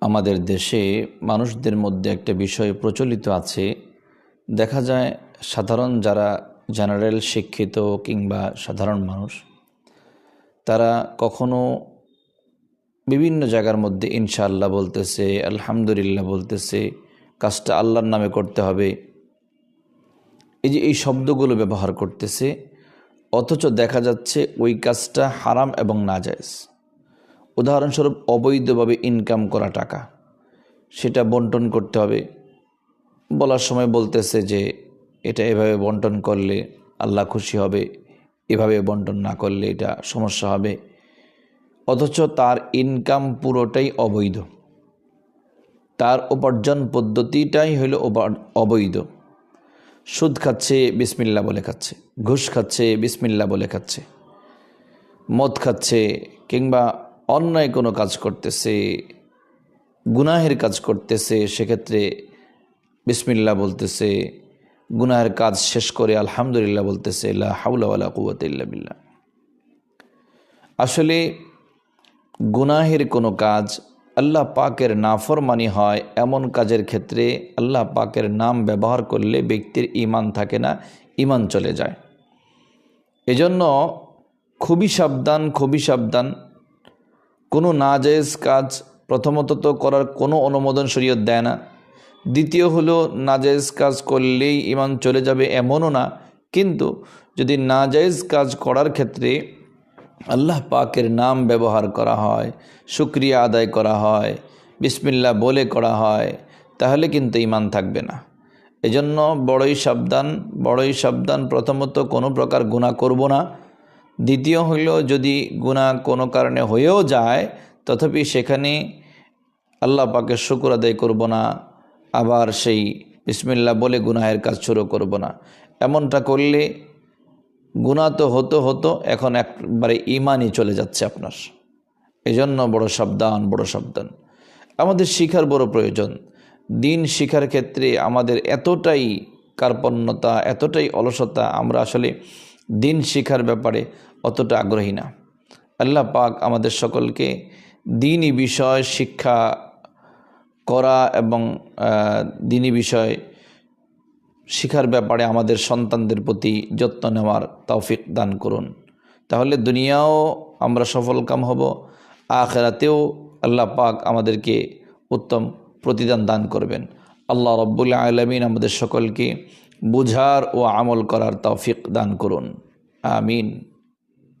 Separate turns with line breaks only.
আমাদের দেশে মানুষদের মধ্যে একটা বিষয় প্রচলিত আছে। দেখা যায় সাধারণ যারা জেনারেল শিক্ষিত কিংবা সাধারণ মানুষ, তারা কখনো বিভিন্ন জায়গার মধ্যে ইনশাআল্লাহ বলতেছে, আলহামদুলিল্লাহ বলতেছে, কাজটা আল্লাহর নামে করতে হবে। এই যে এই শব্দগুলো ব্যবহার করতেছে, অথচ দেখা যাচ্ছে ওই কাজটা হারাম এবং নাজায়জ। উদাহরণস্বরূপ অবৈধভাবে ইনকাম করা টাকা, সেটা বন্টন করতে হবে। বলার সময় বলতেছে যে, এটা এভাবে বন্টন করলে আল্লাহ খুশি হবে, এভাবে বন্টন না করলে এটা সমস্যা হবে। অথচ তার ইনকাম পুরোটাই অবৈধ। তার উপার্জন পদ্ধতিটাই হলো অবৈধ। সুদ খাচ্ছে বিসমিল্লা বলে খাচ্ছে। ঘুষ খাচ্ছে বিসমিল্লা বলে খাচ্ছে। মদ খাচ্ছে, কিংবা অন্যায় কোনো কাজ করতেছে, গুনাহের কাজ করতেছে, সেক্ষেত্রে বিসমিল্লা বলতেছে, গুনাহের কাজ শেষ করে আলহামদুলিল্লাহ বলতেছে, লা হাউলা কুয়াত ইল্লা বিল্লাহ। আসলে গুনাহের কোনো কাজ আল্লাহ পাকের নাফরমানি হয় এমন কাজের ক্ষেত্রে আল্লাহ পাকের নাম ব্যবহার করলে ব্যক্তির ইমান থাকে না ইমান চলে যায়। এজন্য খুবই সাবধান খুবই সাবধান কোনো নাজায়েজ কাজ প্রথমত তো করার কোনো অনুমোদন শরীয়ত দেয় না। দ্বিতীয় হলো, নাজায়েজ কাজ করলেই ইমান চলে যাবে এমনও না। কিন্তু যদি নাজায়েজ কাজ করার ক্ষেত্রে আল্লাহ পাকের নাম ব্যবহার করা হয়, শুক্রিয়া আদায় করা হয় বিসমিল্লা বলে করা হয়, তাহলে কিন্তু ইমান থাকবে না। এজন্য বড়ই সাবধান বড়ই সাবধান প্রথমত কোনো প্রকার গুণা করব না। দ্বিতীয় হইল যদি গুণা কোনো কারণে হয়েও যায়, তথাপি সেখানে আল্লাহ পাকে শুকুর আদায় করব না। আবার সেই বিসমিল্লা বলে গুনাহের কাজ শুরু করব না। এমনটা করলে গুণা তো হতো হতো, এখন একবারে ইমানই চলে যাচ্ছে আপনার। এজন্য বড় সাবধান বড় সাবধান। আমাদের শিখার বড় প্রয়োজন। দিন শিখার ক্ষেত্রে আমাদের এতটাই কার্পণ্যতা, এতটাই অলসতা, আমরা আসলে দিন শিখার ব্যাপারে অতটা আগ্রহী না। আল্লাহ পাক আমাদের সকলকে দিনই বিষয় শিক্ষা করা এবং দিনই বিষয় শিখার ব্যাপারে আমাদের সন্তানদের প্রতি যত্ন নেওয়ার তৌফিক দান করুন। তাহলে দুনিয়াও আমরা সফলকাম হব, আখেরাতেও আল্লাহ পাক আমাদেরকে উত্তম প্রতিদান দান করবেন। আল্লাহ রব্বুল্লা আলমিন আমাদের সকলকে বুঝার ও আমল করার তৌফিক দান করুন। আমিন।